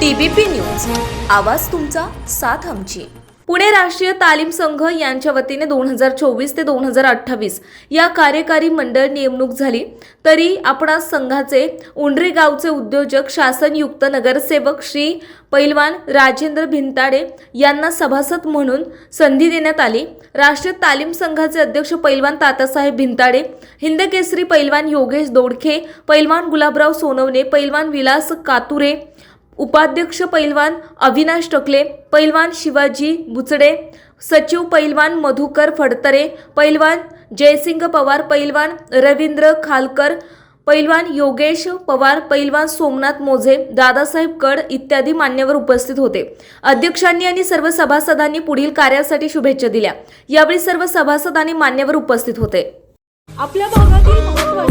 TBP news. आवाज तुमचा साथ आमची. पुणे राष्ट्रीय तालीम संघ यांच्या वतीने दोन हजार चोवीस ते दोन हजार अठ्ठावीस या कार्यकारी मंडळ नेमणूक झाली. तरी आपणास संघाचे उंडरे गावचे उद्योजक शासनयुक्त नगरसेवक श्री पैलवान राजेंद्र भिंताडे यांना सभासद म्हणून संधी देण्यात आली. राष्ट्रीय तालीम संघाचे अध्यक्ष पैलवान तातासाहेब भिंताडे हिंदकेसरी पैलवान योगेश दोडखे पैलवान गुलाबराव सोनवणे पैलवान विलास कातुरे उपाध्यक्ष पैलवान अविनाश टकले पैलवान शिवाजी बुचडे सचिव पैलवान मधुकर फडतरे पैलवान जयसिंग पवार पैलवान रवींद्र खालकर पैलवान योगेश पवार पैलवान सोमनाथ मोझे दादासाहेब कड इत्यादी मान्यवर उपस्थित होते. अध्यक्षांनी आणि सर्व सभासदांनी पुढील कार्यासाठी शुभेच्छा दिल्या. यावेळी सर्व सभासद आणि मान्यवर उपस्थित होते. आपल्या भागातील